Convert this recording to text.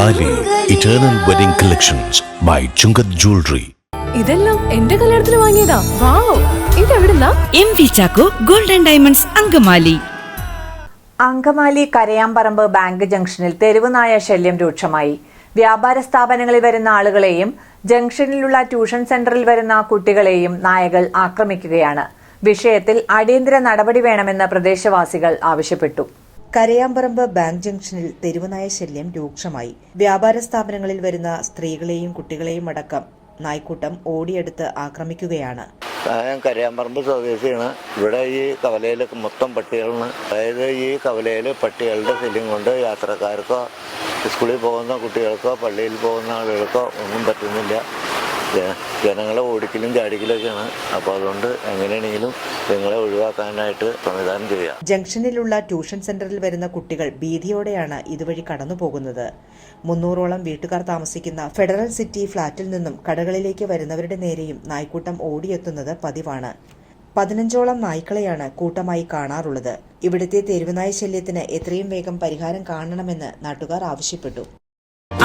Eternal wedding collections by Chungath jewellery ഇതെല്ലാം എന്റെ കല്യാണത്തിന് വാങ്ങിയതാ. Wow ഇതെവിടുന്നാ? M V Chacko golden diamonds Angamaly. Angamaly Karayamparamb bank ജംഗ്ഷനിൽ തെരുവുനായ ശല്യം രൂക്ഷമായി. വ്യാപാര സ്ഥാപനങ്ങളിൽ വരുന്ന ആളുകളെയും ജംഗ്ഷനിലുള്ള ട്യൂഷൻ സെന്ററിൽ വരുന്ന കുട്ടികളെയും നായകൾ ആക്രമിക്കുകയാണ്. വിഷയത്തിൽ അടിയന്തര നടപടി വേണമെന്ന് പ്രദേശവാസികൾ ആവശ്യപ്പെട്ടു. കരയാമ്പറമ്പ് ബാങ്ക് ജംഗ്ഷനിൽ തെരുവുനായ ശല്യം രൂക്ഷമായി. വ്യാപാര സ്ഥാപനങ്ങളിൽ വരുന്ന സ്ത്രീകളെയും കുട്ടികളെയും അടക്കം നായ്ക്കൂട്ടം ഓടിയെടുത്ത് ആക്രമിക്കുകയാണ്. ഞാൻ കരയാമ്പറമ്പ് സ്വദേശിയാണ്. ഇവിടെ ഈ കവലയിൽ മൊത്തം പട്ടികളാണ്. അതായത് ഈ കവലയിൽ പട്ടികളുടെ ശല്യം കൊണ്ട് യാത്രക്കാർക്കോ സ്കൂളിൽ പോകുന്ന കുട്ടികൾക്കോ പള്ളിയിൽ പോകുന്ന ആളുകൾക്കോ ഒന്നും പറ്റുന്നില്ല. ജനങ്ങളെ ഓടിക്കലും ചാടിക്കലൊക്കെയാണ്. അപ്പോൾ അതുകൊണ്ട് എങ്ങനെയാണെങ്കിലും നിങ്ങളെ ഒഴിവാക്കാനായിട്ട് സംവിധാനം ചെയ്യാം. ജംഗ്ഷനിലുള്ള ട്യൂഷൻ സെന്ററിൽ വരുന്ന കുട്ടികൾ ഭീതിയോടെയാണ് ഇതുവഴി കടന്നു പോകുന്നത്. മുന്നൂറോളം വീട്ടുകാർ താമസിക്കുന്ന ഫെഡറൽ സിറ്റി ഫ്ളാറ്റിൽ നിന്നും കടകളിലേക്ക് വരുന്നവരുടെ നേരെയും നായ്ക്കൂട്ടം ഓടിയെത്തുന്നത് പതിവാണ്. പതിനഞ്ചോളം നായ്ക്കളെയാണ് കൂട്ടമായി കാണാറുള്ളത്. ഇവിടുത്തെ തെരുവുനായ ശല്യത്തിന് എത്രയും വേഗം പരിഹാരം കാണണമെന്ന് നാട്ടുകാർ ആവശ്യപ്പെട്ടു.